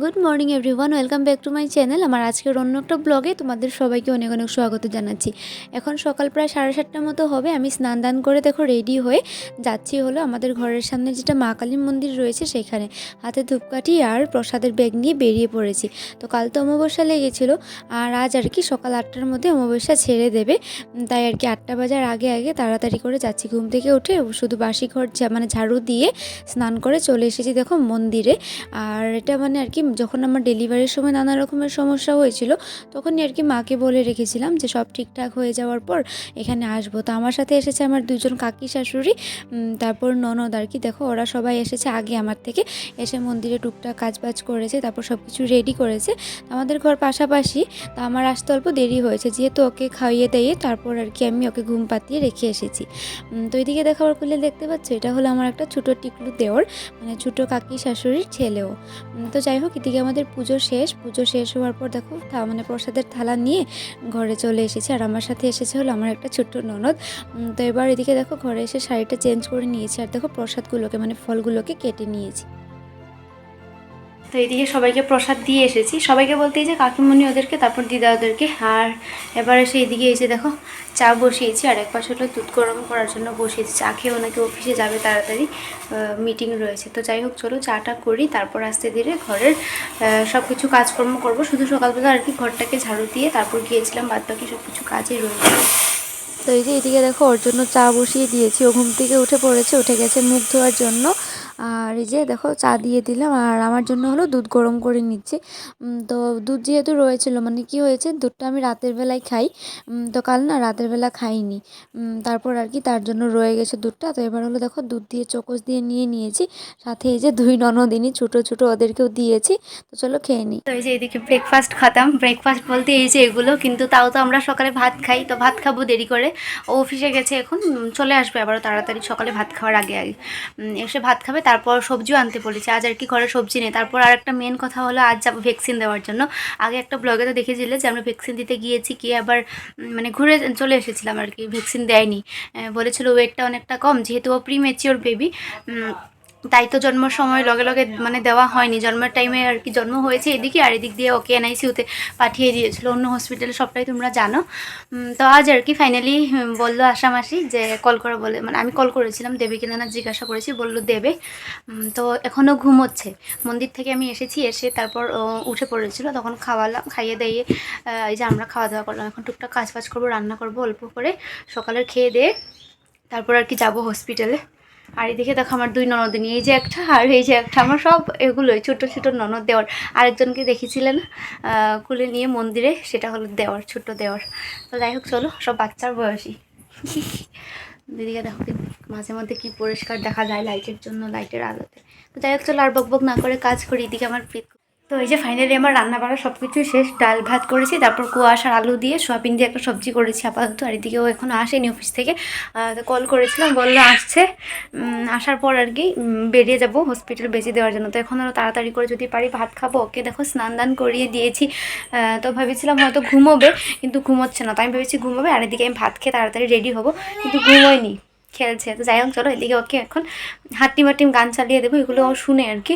Good morning everyone welcome back to my channel আমার আজকের অন্য একটা ব্লগে তোমাদের সবাইকে অনেক অনেক স্বাগত জানাচ্ছি। এখন সকাল প্রায় সাড়ে সাতটার মতো হবে। আমি স্নান দান করে দেখো রেডি হয়ে যাচ্ছি হলো আমাদের ঘরের সামনে যেটা মা কালী মন্দির রয়েছে সেখানে। হাতে ধূপকাঠি আর প্রসাদের ব্যাগ নিয়ে বেরিয়ে পড়েছি। তো কাল তো অমাবস্যা লেগেছিলো। আর আজ আর কি সকাল আটটার মধ্যে অমাবস্যা ছেড়ে দেবে। তাই আর কি আটটা বাজার আগে আগে তাড়াতাড়ি করে যাচ্ছি ঘুম থেকে উঠে। শুধু বাসি ঘর মানে ঝাড়ু দিয়ে স্নান করে চলে এসেছি দেখো মন্দিরে। আর এটা মানে আর কি যখন আমার ডেলিভারির সময় নানা রকমের সমস্যা হয়েছিল, তখনই আর কি মাকে বলে রেখেছিলাম যে, সব ঠিকঠাক হয়ে যাওয়ার পর এখানে আসব। তো আমার সাথে এসেছে আমার দুজন কাকি শাশুড়ি তারপর ননদ আর কি। দেখো, ওরা সবাই এসেছে আগে আমার থেকে। এসে মন্দিরে টুকটাক কাজ বাজ করেছে, তারপর সব কিছু রেডি করেছে আমাদের ঘর পাশাপাশি, তো আমার আসতে অল্প দেরি হয়েছে। যেহেতু ওকে খাইয়ে দিয়ে তারপর আর কি আমি ওকে ঘুম পাতিয়ে রেখে এসেছি। তো এদিকে দেখো আবার খুলে দেখতে পাচ্ছ? এটা হলো আমার একটা ছোটো টিকলু দেওর মানে ছোটো কাকি শাশুড়ির ছেলেও। তো যাই হোক এদিকে আমাদের পুজো শেষ। পুজো শেষ হওয়ার পর দেখো থা- মানে প্রসাদের থালা নিয়ে ঘরে চলে এসেছে। আর আমার সাথে এসেছে হলো আমার একটা ছোট্ট ননদ। তো এবার এদিকে দেখো ঘরে এসে শাড়িটা চেঞ্জ করে নিয়েছি। আর দেখো প্রসাদগুলোকে মানে ফলগুলোকে কেটে নিয়েছি। তো এদিকে সবাইকে প্রসাদ দিয়ে এসেছি। সবাইকে বলতে এই যে কাকিমণি ওদেরকে, তারপর দিদা ওদেরকে, আর এবার এসে এদিকে এসে দেখো, চা বসিয়েছি, আর এক পাশে হলো দুধ গরম করার জন্য বসিয়েছি। চা খেয়ে ওনাকে অফিসে যাবে তাড়াতাড়ি মিটিং রয়েছে। তো যাই হোক, চলো চাটা করি, তারপর আস্তে ধীরে ঘরের সব কিছু কাজকর্ম করব। শুধু সকালবেলা আর কি ঘরটাকে ঝাড়ু দিয়ে তারপর গিয়েছিলাম বাদ বাকি সব কিছু কাজই রয়েছে তো এই যে এদিকে দেখো, ওর জন্য চা বসিয়ে দিয়েছি। ও ঘুম থেকে উঠে পড়েছে, উঠে গেছে মুখ ধোয়ার জন্য। আর এই যে দেখো, চা দিয়ে দিলাম আর আমার জন্য হলো দুধ গরম করে নিচ্ছি। তো দুধ যেহেতু রয়েছিল মানে কি হয়েছে, দুধটা আমি রাতের বেলায় খাই। তো কাল না রাতের বেলা খাইনি। তারপর আর কি তার জন্য রয়ে গেছে দুধটা। তো এবার হলো দেখো, দুধ দিয়ে চকোস দিয়ে নিয়ে নিয়েছি। সাথে এই যে দুই ননদিনী, ছোটো ছোটো ওদেরকেও দিয়েছি। তো চলো খেয়ে নিই তো এই যে এদিকে ব্রেকফাস্ট খাতাম। ব্রেকফাস্ট বলতে এই যে এগুলো, কিন্তু তাও তো আমরা সকালে ভাত খাই। তো ভাত খাব দেরি করে। ও অফিসে গেছে এখন, চলে আসবে আবারও তাড়াতাড়ি সকালে ভাত খাওয়ার আগে আগে। এসে ভাত খাবে তারপর সবজিও আনতে বলেছে। আজ আর কি ঘরে সবজি নেই। তারপর আর একটা মেন কথা হলো, আজ যাব ভ্যাকসিন দেওয়ার জন্য। আগে একটা ব্লগে তো দেখেছিলে যে, আমরা ভ্যাকসিন দিতে গিয়েছি কি আবার মানে ঘুরে চলে এসেছিলাম আর কি ভ্যাকসিন দেয়নি। বলেছিলো ওয়েটটা অনেকটা কম, যেহেতু ও প্রি ম্যাচিওর বেবি তাই তো জন্মের সময় লগে লগে মানে দেওয়া হয়নি। জন্মের টাইমে আর কি জন্ম হয়েছে এদিকে, আর এদিক দিয়ে ওকে এনআইসিউতে পাঠিয়ে দিয়েছিল। অন্য হসপিটালে সবটাই তোমরা জানো। তো আজ আর কি ফাইনালি বলল আশামাসি যে কল করে বলে। মানে আমি কল করেছিলাম দেবে কিনা না জিজ্ঞাসা করেছি, বলল দেবে। তো এখনও ঘুমোচ্ছে মন্দির থেকে আমি এসেছি, এসে তারপর উঠে পড়েছিল। তখন খাওয়ালাম, খাইয়ে দাইয়ে এই যে আমরা খাওয়া দাওয়া করলাম। এখন টুকটাক কাজ বাজ করব, রান্না করব, অল্প করে সকালের খেয়ে দিয়ে তারপর আর কি যাব হসপিটালে আর এদিকে দেখো আমার দুই ননদ নিয়ে এই যে একটা আর এই যে একটা, আমার সব এগুলোই ছোটো ছোটো ননদ দেওয়ার। আরেকজনকে দেখেছিলেন কুলে নিয়ে মন্দিরে, সেটা হলো দেওয়ার, ছোট দেওয়ার। তো যাই হোক, চলো, সব বাচ্চার বয়সী। দিদিকে দেখো মাঝে মধ্যে কি পরিষ্কার দেখা যায় লাইটের জন্য লাইটের আলোতে। তো যাই হোক, চলো আর বক বক না করে কাজ করি, এদিকে আমার তো এই যে ফাইনালি আমার রান্না বাড়া সব কিছুই শেষ, ডাল ভাত করেছি, তারপর কুয়াশ আর আলু দিয়ে সোয়াবিন দিয়ে একটা সবজি করেছি আপাতত, আর এদিকেও এখনও আসেনি অফিস থেকে। তো কল করেছিলাম, বলল আসছে। আসার পর আর কি বেরিয়ে যাব হসপিটাল বেঁচে দেওয়ার জন্য। তো এখন আরও তাড়াতাড়ি করে যদি পারি ভাত খাব, ওকে দেখো স্নান দান করিয়ে দিয়েছি। তো ভেবেছিলাম হয়তো ঘুমোবে, কিন্তু ঘুমোচ্ছে না। তো আমি ভেবেছি ঘুমোবে, আর এদিকে আমি ভাত খেয়ে তাড়াতাড়ি রেডি হব, কিন্তু ঘুমোয়নি। খেলছে। তো যাই হোক চলো এদিকে ওকে এখন হাট্টি মাটিম গান চালিয়ে দেবো এগুলো শুনে আর কি।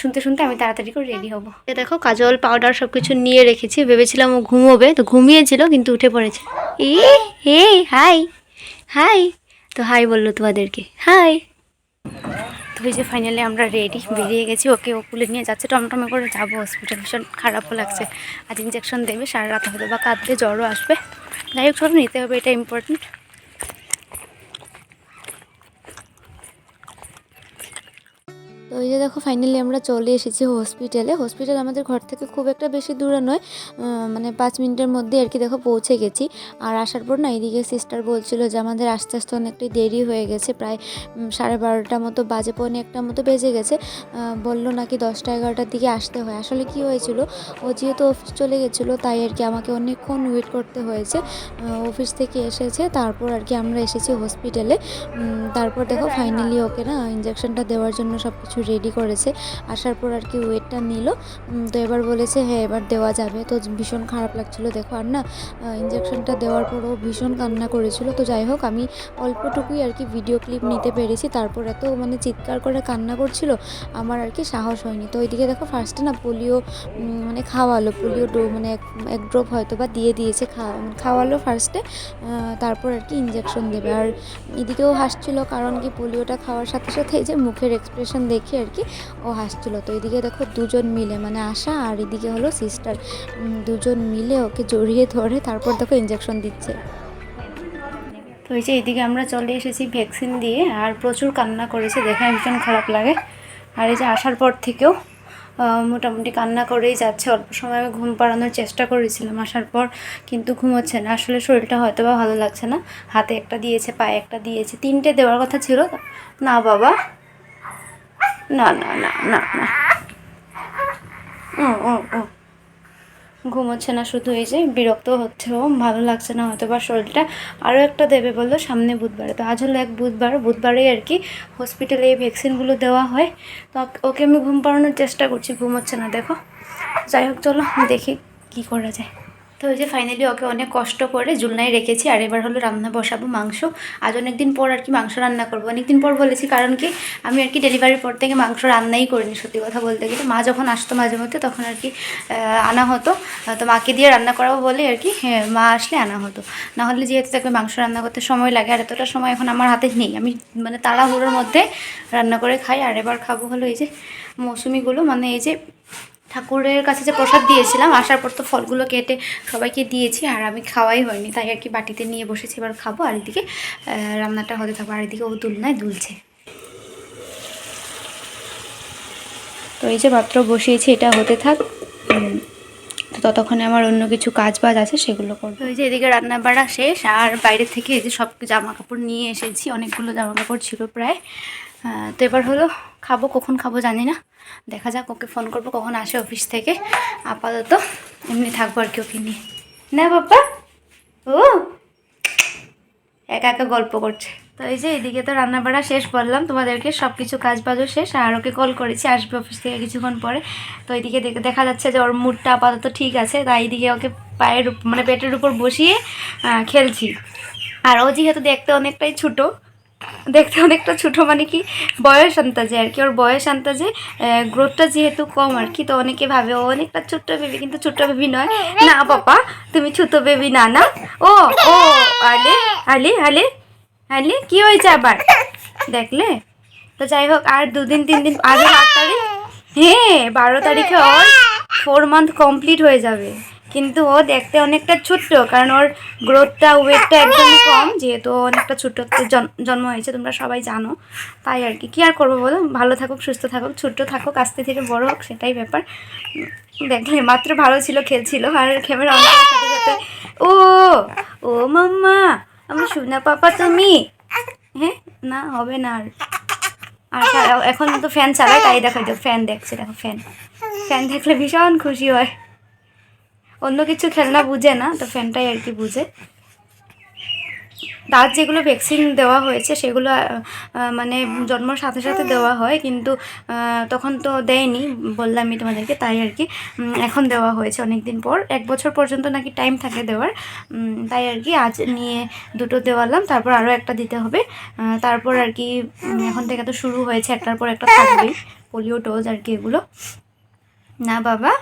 শুনতে শুনতে আমি তাড়াতাড়ি করে রেডি হব। এ দেখো কাজল পাউডার সব কিছু নিয়ে রেখেছি। ভেবেছিলাম ও ঘুমোবে তো ঘুমিয়েছিল কিন্তু উঠে পড়েছে। এ হে হাই হাই। তো হাই বলল তোমাদেরকে হাই। তো এই যে ফাইনালি আমরা রেডি বেরিয়ে গেছি ওকে ও কুলে নিয়ে যাচ্ছে। টমটমে করে যাব হসপিটাল ভীষণ খারাপও লাগছে। আজ ইঞ্জেকশন দেবে সারা রাত হয়তো বা কাঁদবে জ্বরও আসবে। যাই হোক সব নিতে হবে এটা ইম্পর্টেন্ট তো এই যে দেখো ফাইনালি আমরা চলে এসেছি হসপিটালে হসপিটাল আমাদের ঘর থেকে খুব একটা বেশি দূরে নয় মানে পাঁচ মিনিটের মধ্যে আর কি দেখো পৌঁছে গেছি। আর আসার পর না এদিকে সিস্টার বলছিল যে আমাদের আস্তে আস্তে অনেকটাই দেরি হয়ে গেছে, প্রায় সাড়ে বারোটা মতো, বাজে পৌনে একটা মতো বেজে গেছে। বলল নাকি দশটা এগারোটার দিকে আসতে হয়। আসলে কি হয়েছিল, ও যেহেতু অফিস চলে গেছিল, তাই আর কি আমাকে অনেকক্ষণ ওয়েট করতে হয়েছে। অফিস থেকে এসেছে, তারপর আর কি আমরা এসেছি হসপিটালে তারপর দেখো ফাইনালি ওকে না ইঞ্জেকশনটা দেওয়ার জন্য সব কিছু রেডি করেছে। আসার পর আর কি ওয়েটটা নিল। তো এবার বলেছে হ্যাঁ এবার দেওয়া যাবে। তো ভীষণ খারাপ লাগছিল। দেখো, আর না ইঞ্জেকশনটা দেওয়ার পরও ভীষণ কান্না করেছিল। তো যাই হোক, আমি অল্পটুকুই আর কি ভিডিও ক্লিপ নিতে পেরেছি। তারপর এত মানে চিৎকার করে কান্না করছিল, আমার আর কি সাহস হয়নি। তো ওইদিকে দেখো ফার্স্টে না পোলিও মানে খাওয়ালো। পোলিও ডো মানে এক ড্রপ হয়তো বা দিয়ে দিয়েছে খাওয়ালো ফার্স্টে তারপর আর কি ইঞ্জেকশন দেবে। আর এদিকেও হাসছিল, কারণ কি পোলিওটা খাওয়ার সাথে সাথে যে মুখের এক্সপ্রেশন দেখে আর কি। ও হাসছিল। তো এদিকে দেখো দুজন মিলে মানে আশা আর এদিকে হলো সিস্টার দুজন মিলে ওকে জড়িয়ে ধরে তারপর দেখো ইঞ্জেকশন দিচ্ছে। তো এই যে এদিকে আমরা চলে এসেছি ভ্যাকসিন দিয়ে, আর প্রচুর কান্না করেছে। দেখে ভীষণ খারাপ লাগে। আর এই যে আসার পর থেকেও মোটামুটি কান্না করেই যাচ্ছে। অল্প সময় আমি ঘুম পাড়ানোর চেষ্টা করেছিলাম আসার পর, কিন্তু ঘুমোচ্ছে না। আসলে শরীরটা হয়তো বা ভালো লাগছে না। হাতে একটা দিয়েছে, পায়ে একটা দিয়েছে। তিনটে দেওয়ার কথা ছিল। না বাবা না না না না না। ঘুমোচ্ছে না শুধু এই যে বিরক্ত হচ্ছে ও ভালো লাগছে না হয়তো বা শরীরটা। আরও একটা দেবে বলল সামনে বুধবারে। তো আজ হলো এক বুধবার, বুধবারেই আর কি হসপিটালে এই ভ্যাকসিনগুলো দেওয়া হয়। তো ওকে আমি ঘুম পাড়ানোর চেষ্টা করছি, ঘুমোচ্ছে না, দেখো। যাই হোক, চলো দেখি কী করা যায়। তো ওই যে ফাইনালি ওকে অনেক কষ্ট করে জুলনায় রেখেছি আর এবার হলো রান্না বসাবো মাংস। আজ অনেক দিন পর আর কি মাংস রান্না করব। অনেক দিন পর বলেছি কারণ কি আমি আর কি ডেলিভারির পর থেকে মাংস রান্নাই করিনি সত্যি কথা বলতে গেলে। মা যখন আসতো মাঝে মধ্যে তখন আর কি আনা হতো। তো মাকে দিয়ে রান্না করাবো বলে আর কি হ্যাঁ, মা আসলে আনা হতো। নাহলে যেহেতু তাকে মাংস রান্না করতে সময় লাগে আর এতটা সময় এখন আমার হাতে নেই। আমি মানে তাড়াহুড়োর মধ্যে রান্না করে খাই। আর এবার খাব হলো এই যে মৌসুমিগুলো মানে এই যে ঠাকুরের কাছে যে প্রসাদ দিয়েছিলাম, আসার পর তো ফলগুলো কেটে সবাইকে দিয়েছি, আর আমি খাওয়াই হয়নি, তাই আর কি বাটিতে নিয়ে বসেছি, এবার খাব, আর এদিকে রান্নাটা হতে থাকব, আর এদিকে ও দুলনায় দুলছে। তো এই যে পাত্র বসিয়েছি, এটা হতে থাক তো ততক্ষণে আমার অন্য কিছু কাজ বাজ আছে, সেগুলো করব। ওই যে এদিকে রান্না বাড়া শেষ, আর বাইরে থেকে এই যে সব জামা কাপড় নিয়ে এসেছি, অনেকগুলো জামা কাপড় ছিল প্রায় তো এবার হলো খাব, কখন খাব জানি না। দেখা যাক ওকে ফোন করব, কখন আসে অফিস থেকে। আপাতত এমনি থাকব আর কি ওকে নিয়ে। না বাবা ও! একা একা গল্প করছে। তো এই যে এদিকে তো রান্না বাড়া শেষ বললাম, তোমাদেরকে সব কিছু কাজ বাজও শেষ, আর ওকে কল করেছি, আসবে অফিস থেকে কিছুক্ষণ পরে। তো এইদিকে দেখ- দেখা যাচ্ছে যে ওর মুডটা আপাতত ঠিক আছে, তাই এইদিকে ওকে পায়ের মানে পেটের উপর বসিয়ে খেলছি। আর ও যেহেতু দেখতে অনেকটাই ছোটো দেখতে অনেকটা ছোটো মানে কি বয়স আন্তাজে আর কি। ওর বয়স আন্তাজে গ্রোথটা যেহেতু কম আর কি, তো অনেকে ভাবে ও অনেকটা ছোট্ট বেবি কিন্তু ছোট্ট বেবি নয়। না বাবা তুমি ছোট বেবি না না। ও ও, আলে আলে আলে আলে, কি হয়েছে আবার? দেখলে? তো যাই হোক, আর দুদিন, তিন দিন, আগে আট তারিখ? হ্যাঁ বারো তারিখে ওর ফোর মান্থ কমপ্লিট হয়ে যাবে। কিন্তু ও দেখতে অনেকটা ছোট্ট, কারণ ওর গ্রোথটা ওয়েটটা একদমই কম, যেহেতু অনেকটা ছোট্ট জন- জন্ম হয়েছে, তোমরা সবাই জানো। তাই আর কি, কী আর করব বলো? ভালো থাকুক, সুস্থ থাকুক, ছোট্ট থাকুক, আস্তে ধীরে বড় হোক, সেটাই ব্যাপার। দেখলে মাত্র ভালো ছিল, খেলছিল, আর ক্যামেরা অনেক ও ও মাম্মা, আমার সোনা পাপা তুমি? হ্যাঁ না, হবে না আর। আর এখন তো ফ্যান চালায়, তাই দেখো ফ্যান দেখছে, দেখো ফ্যান ফ্যান দেখলে ভীষণ খুশি হয়। অন্য কিছু খেলনা বুঝে না, তো ফ্যানটাই আর কি বুঝে। তার যেগুলো ভ্যাকসিন দেওয়া হয়েছে, সেগুলো মানে জন্মর সাথে সাথে দেওয়া হয়, কিন্তু তখন তো দেয়নি বললামই তোমাদেরকে, তাই আর কি এখন দেওয়া হয়েছে অনেক দিন পর। এক বছর পর্যন্ত নাকি টাইম থাকে দেওয়ার তাই আর কি, আজ নিয়ে দুটো দেওয়ালাম, তারপর আরও একটা দিতে হবে। তারপর আর কি এখন থেকে তো শুরু হয়েছে, একটার পর একটা থাকবেই পোলিও ডোজ আর কি এগুলো। না বাবা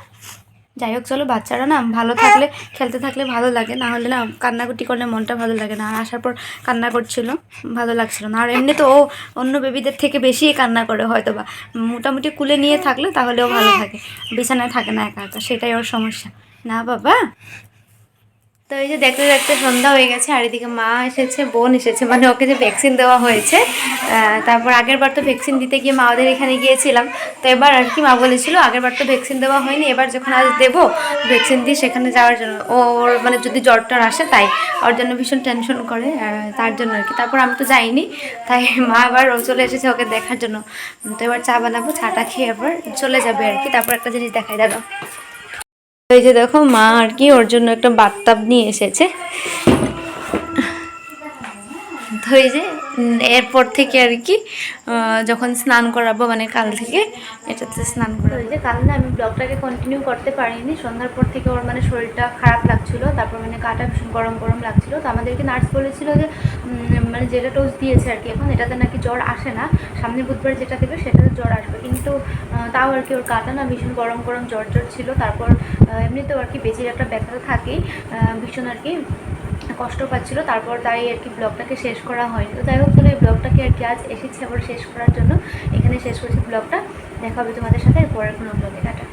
যাই হোক চলো বাচ্চারা না ভালো থাকলে খেলতে থাকলে ভালো লাগে। না হলে না কান্নাকুটি করলে মনটা ভালো লাগে না। আর আসার পর কান্না করছিল ভালো লাগছিল না। আর এমনি তো ও অন্য বেবিদের থেকে বেশি কান্না করে হয়তো বা মোটামুটি কুলে নিয়ে থাকলে তাহলেও ভালো থাকে। বিছানায় থাকে না একা একা সেটাই ওর সমস্যা। না বাবা? তো এই যে দেখতে দেখতে সন্ধ্যা হয়ে গেছে, আর এদিকে মা এসেছে, বোন এসেছে মানে ওকে যে ভ্যাকসিন দেওয়া হয়েছে তারপর আগের বার তো ভ্যাকসিন দিতে গিয়ে মা ওদের এখানে গিয়েছিলাম। তো এবার আর কি মা বলেছিল, আগের বার তো ভ্যাকসিন দেওয়া হয়নি, এবার যখন আজ দেবো ভ্যাকসিন দিয়ে সেখানে যাওয়ার জন্য। ওর মানে যদি জ্বরটার আসে তাই, ওর জন্য ভীষণ টেনশন করে তার জন্য আর কি। তারপর আমি তো যাইনি, তাই মা আবার ও চলে এসেছে ওকে দেখার জন্য। তো এবার চা বানাবো, চাটা খেয়ে এবার চলে যাবে আর কি, তারপর একটা জিনিস দেখাই, দাদা। এই যে দেখো মা আর কি ওর জন্য একটা বাথটাব নিয়ে এসেছে। তো এই যে এরপর থেকে আর কি যখন স্নান করাবো মানে কাল থেকে এটাতে স্নান করাবো। যে কাল না আমি ব্লগটাকে কন্টিনিউ করতে পারিনি, সন্ধ্যার পর থেকে ওর মানে শরীরটা খারাপ লাগছিল, তারপর মানে কাটা ভীষণ গরম গরম লাগছিল। তো আমাদেরকে নার্স বলেছিল যে মানে যেটা ডোজ দিয়েছে আর কি, এখন এটাতে নাকি জ্বর আসে না। সামনে বুধবার যেটা দেবে সেটাতে জ্বর আসবে। কিন্তু তাও আর কি ওর কাটা না ভীষণ গরম গরম জ্বর জ্বর ছিল। তারপর এমনিতেও আর কি বেশির একটা ব্যথা থাকেই ভীষণ আর কি। কষ্ট পাচ্ছিলো, তারপর তাই আর কি ব্লগটাকে শেষ করা হয়নি। তো যাই হোক, তাহলে এই ব্লগটাকে আর কি আজ এসেছি আবার শেষ করার জন্য। এখানে শেষ করেছি ব্লগটা। দেখা হবে তোমাদের সাথে পরের কোনো ব্লগে। টাটা।